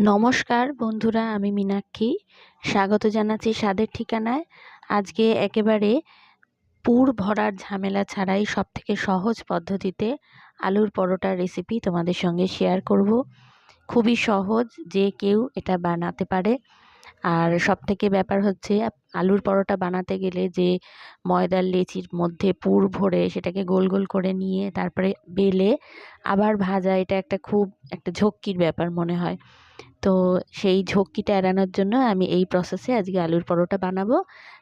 নমস্কার বন্ধুরা, আমি মীনাক্ষী। স্বাগত জানাচ্ছি স্বাদের ঠিকানায়। আজকে একেবারে পুর ভরার ঝামেলা ছাড়াই সবথেকে সহজ পদ্ধতিতে আলুর পরোটার রেসিপি তোমাদের সঙ্গে শেয়ার করব। খুবই সহজ, যে কেউ এটা বানাতে পারে। আর সবথেকে ব্যাপার হচ্ছে, আলুর পরোটা বানাতে গেলে যে ময়দার লেচির মধ্যে পুর ভরে সেটাকে গোল গোল করে নিয়ে তারপরে বেলে আবার ভাজা, এটা একটা খুব একটা ঝক্কির ব্যাপার মনে হয়। তো সেই ঝক্কিটা এড়ানোর জন্য আমি এই প্রসেসে আজকে আলুর পরোটা বানাবো।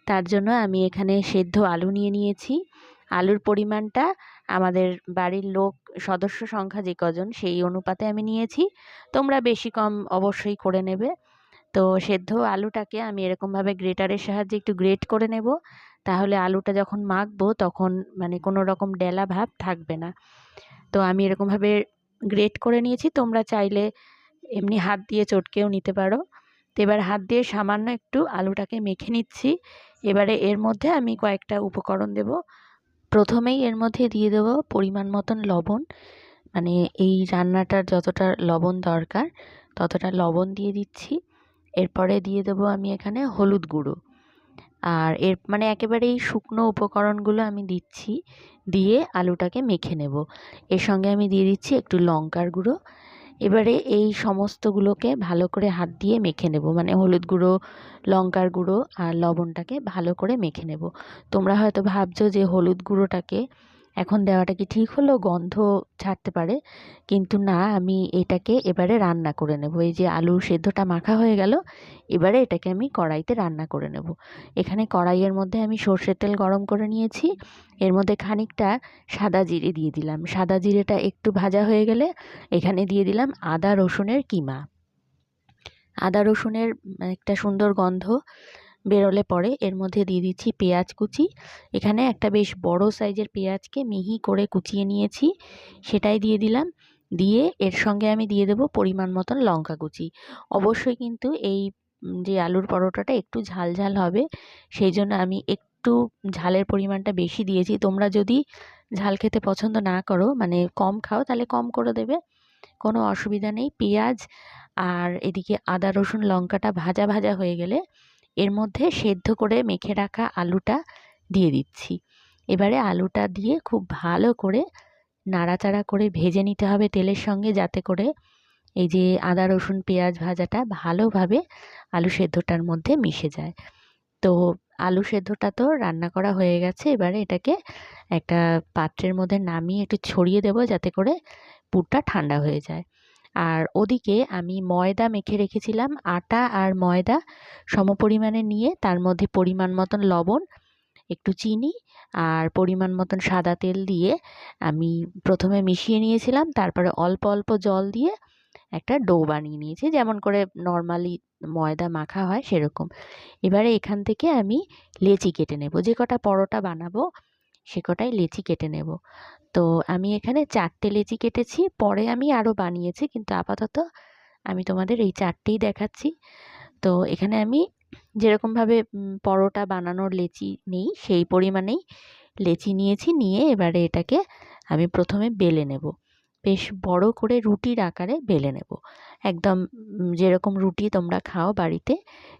তার জন্য আমি এখানে সেদ্ধ আলু নিয়ে নিয়েছি। আলুর পরিমাণটা আমাদের বাড়ির লোক, সদস্য সংখ্যা যে কজন, সেই অনুপাতে আমি নিয়েছি। তোমরা বেশি কম অবশ্যই করে নেবে। তো সেদ্ধ আলুটাকে আমি এরকমভাবে গ্রেটারের সাহায্যে একটু গ্রেট করে নেব। তাহলে আলুটা যখন মাখবো তখন মানে কোনো রকম ডেলা ভাব থাকবে না। তো আমি এরকমভাবে গ্রেট করে নিয়েছি। তোমরা চাইলে এমনি হাত দিয়ে চটকেও নিতে পারো। তো এবার হাত দিয়ে সামান্য একটু আলুটাকে মেখে নিচ্ছি। এবারে এর মধ্যে আমি কয়েকটা উপকরণ দেব। প্রথমেই এর মধ্যে দিয়ে দেবো পরিমাণ মতন লবণ। মানে এই রান্নাটার যতটা লবণ দরকার, ততটা লবণ দিয়ে দিচ্ছি। এরপরে দিয়ে দেবো আমি এখানে হলুদ গুঁড়ো। আর এর মানে একেবারেই শুকনো উপকরণগুলো আমি দিচ্ছি, দিয়ে আলুটাকে মেখে নেব। এর সঙ্গে আমি দিয়ে দিচ্ছি একটু লঙ্কার গুঁড়ো। এবারে এই সমস্তগুলোকে ভালো করে হাত দিয়ে মেখে নেব। মানে হলুদ গুঁড়ো, লঙ্কার গুঁড়ো আর লবণটাকে ভালো করে মেখে নেব। তোমরা হয়তো ভাবছ যে হলুদ গুঁড়োটাকে এখন দেওয়াটা কি ঠিক হলো? গন্ধ ছাড়তে পারে। কিন্তু না, আমি এটাকে এবারে রান্না করে নেব। এই যে আলুর সেদ্ধটা মাখা হয়ে গেল, এবারে এটাকে আমি কড়াইতে রান্না করে নেব। এখানে কড়াইয়ের মধ্যে আমি সর্ষের তেল গরম করে নিয়েছি। এর মধ্যে খানিকটা সাদা জিরে দিয়ে দিলাম। সাদা জিরেটা একটু ভাজা হয়ে গেলে এখানে দিয়ে দিলাম আদা রসুনের কিমা। আদা রসুনের একটা সুন্দর গন্ধ। বেরোলে পরে এর মধ্যে দিয়ে দিচ্ছি পেঁয়াজ কুচি। এখানে একটা বেশ বড় সাইজের পেঁয়াজকে মিহি করে কুচিয়ে নিয়েছি। সেটাই দিয়ে দিলাম। দিয়ে এর সঙ্গে আমি দিয়ে দেব পরিমাণ মতন লঙ্কা কুচি। অবশ্যই কিন্তু এই যে আলুর পরোটাটা একটু ঝাল ঝাল হবে, সেই জন্য আমি একটু ঝালের পরিমাণটা বেশি দিয়েছি। তোমরা যদি ঝাল খেতে পছন্দ না করো মানে কম খাও, তাহলে কম করে দেবে। কোনো অসুবিধা নেই। পেঁয়াজ আর এদিকে আদা, রসুন, লঙ্কাটা ভাজা ভাজা হয়ে গেলে এর মধ্যে সেদ্ধ করে মেখে রাখা আলুটা দিয়ে দিচ্ছি। এবারে আলুটা দিয়ে খুব ভালো করে নাড়াচাড়া করে ভেজে নিতে হবে তেলের সঙ্গে যাতে করে এই যে আদা, রসুন, পেঁয়াজ ভাজাটা ভালোভাবে আলু সেদ্ধটার মধ্যে মিশে যায়। তো আলু সেদ্ধটা তো রান্না করা হয়ে গেছে, এবারে এটাকে একটা পাত্রের মধ্যে নামিয়ে একটু ছড়িয়ে দেবো যাতে করে পুরটা ঠান্ডা হয়ে যায়। আর ওদিকে আমি ময়দা মেখে রেখেছিলাম, আটা আর ময়দা সমপরিমাণে নিয়ে, তার মধ্যে পরিমাণ মতন লবণ, একটু চিনি আর পরিমাণ মতন সাদা তেল দিয়ে আমি প্রথমে মিশিয়ে নিয়েছিলাম, তারপরে অল্প অল্প জল দিয়ে একটা ডো বানিয়ে নিয়েছি, যেমন করে নর্মালি ময়দা মাখা হয় সেরকম। এবারে এখান থেকে আমি লেচি কেটে নেব, যে কটা পরোটা বানাবো সে কটাই লেচি কেটে নেব। তো আমি এখানে চারটে লেচি কেটেছি, পরে আমি আরও বানিয়েছি, কিন্তু আপাতত আমি তোমাদের এই চারটেই দেখাচ্ছি। তো এখানে আমি যেরকমভাবে পরোটা বানানোর লেচি নেই, সেই পরিমাণেই লেচি নিয়েছি, নিয়ে এবারে এটাকে আমি প্রথমে বেলে নেব। বেশ বড় করে রুটির আকারে বেলে নেব। একদম যেরকম রুটি তোমরা খাও বাড়িতে,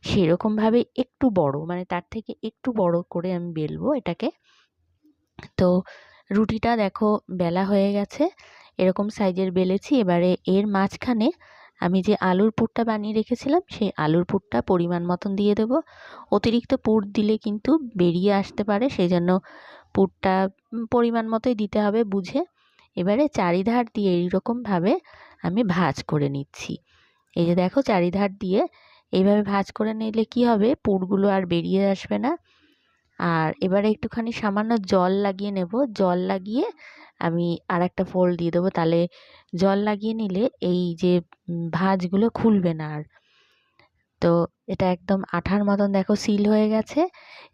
সেরকমভাবে একটু বড় মানে তার থেকে একটু বড় করে আমি বেলবো এটাকে। তো রুটিটা দেখো বেলা হয়ে গেছে, এরকম সাইজের বেলেছি, এবারে এর মাঝখানে আমি যে আলুর পুরটা বানিয়ে রেখেছিলাম, সেই আলুর পুরটা পরিমাণ মতন দিয়ে দেব। অতিরিক্ত পুর দিলে কিন্তু বেরিয়ে আসতে পারে সেই জন্য পুরটা পরিমাণ মতোই দিতে হবে বুঝে। এবারে চারিধার দিয়ে এইরকমভাবে আমি ভাজ করে নিচ্ছি। এই যে দেখো চারিধার দিয়ে এইভাবে ভাজ করে নিলে কি হবে? পুরগুলো আর বেরিয়ে আসবে না। আর এবারে একটুখানি সামান্য জল লাগিয়ে নেব। জল লাগিয়ে আমি আর একটা ফোল্ড দিয়ে দেবো। তাহলে জল লাগিয়ে নিলে এই যে ভাঁজগুলো খুলবে না আর। তো এটা একদম আঠার মতন দেখো সিল হয়ে গেছে।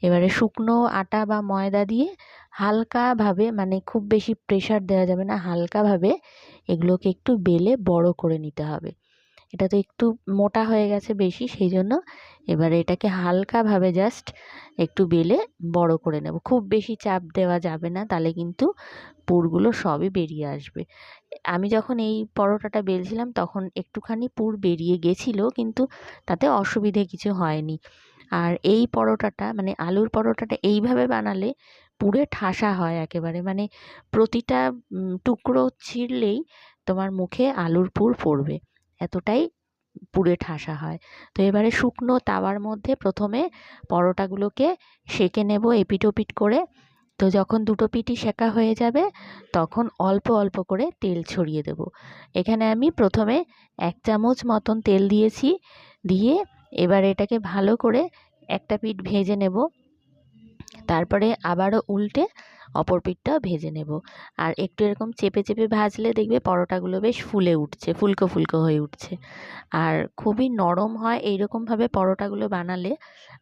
এবারে শুকনো আটা বা ময়দা দিয়ে হালকাভাবে মানে খুব বেশি প্রেশার দেওয়া যাবে না, হালকাভাবে এগুলোকে একটু বেলে বড় করে নিতে হবে। এটা তো একটু মোটা হয়ে গেছে বেশি সেই জন্য এবারে এটাকে হালকাভাবে জাস্ট একটু বেলে বড় করে নেব। খুব বেশি চাপ দেওয়া যাবে না, তাহলে কিন্তু পুরগুলো সবই বেরিয়ে আসবে। আমি যখন এই পরোটাটা বেলছিলাম, তখন একটুখানি পুর বেরিয়ে গেছিল, কিন্তু তাতে অসুবিধে কিছু হয়নি। আর এই পরোটাটা মানে আলুর পরোটাটা এইভাবে বানালে পুরে ঠাসা হয় একেবারে মানে প্রতিটা টুকরো ছিঁড়লেই তোমার মুখে আলুর পুর পড়বে। এতটাই পুড়ে ঠাসা হয়। তো এবারে শুকনো তাওয়ার মধ্যে প্রথমে পরোটাগুলোকে সেঁকে নেব এপিট ওপিট করে। তো যখন দুটো পিঠই সেঁকা হয়ে যাবে, তখন অল্প অল্প করে তেল ছড়িয়ে দেব। এখানে আমি প্রথমে এক চামচ মতন তেল দিয়েছি, দিয়ে এবার এটাকে ভালো করে একটা পিঠ ভেজে নেব। তারপরে আবারও উল্টে অপর পিঠটা ভেজে নেব। আর একটু এরকম চেপে চেপে ভাজলে দেখবে পরোটাগুলো বেশ ফুলে উঠছে, ফুলকো ফুলকো হয়ে উঠছে। আর খুবই নরম হয় এইরকমভাবে পরোটাগুলো বানালে,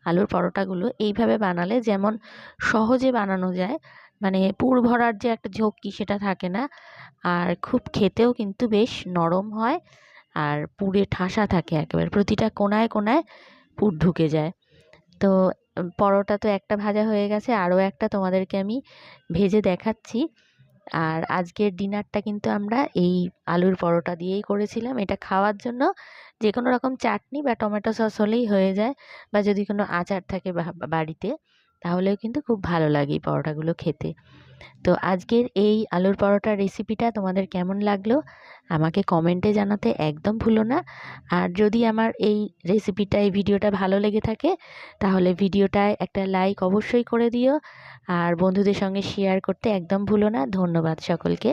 আলুর পরোটাগুলো এইভাবে বানালে যেমন সহজে বানানো যায় মানে পুর ভরার যে একটা ঝক্কি সেটা থাকে না, আর খুব খেতেও কিন্তু বেশ নরম হয়, আর পুরে ঠাসা থাকে একেবারে, প্রতিটা কোনায় কোনায় পুর ঢুকে যায়। তো পরোটা তো একটা ভাজা হয়ে গেছে, আরও একটা তোমাদেরকে আমি ভেজে দেখাচ্ছি। আর আজকের ডিনারটা কিন্তু আমরা এই আলুর পরোটা দিয়েই করেছিলাম। এটা খাওয়ার জন্য যে কোনো রকম চাটনি বা টমেটো সস হলেই হয়ে যায় বা যদি কোনো আচার থাকে বাড়িতে। তাহলেও কিন্তু খুব ভালো লাগে এই পরোটাগুলো খেতে। তো আজকের এই আলুর পরোটার রেসিপিটা তোমাদের কেমন লাগল? আমাকে কমেন্টে জানাতে একদম ভুলো না। আর যদি আমার এই রেসিপিটা এই ভিডিওটা ভালো লেগে থাকে, তাহলে ভিডিওটায় একটা লাইক অবশ্যই করে দিও। আর বন্ধুদের সঙ্গে শেয়ার করতে একদম ভুলো না। ধন্যবাদ সকলকে।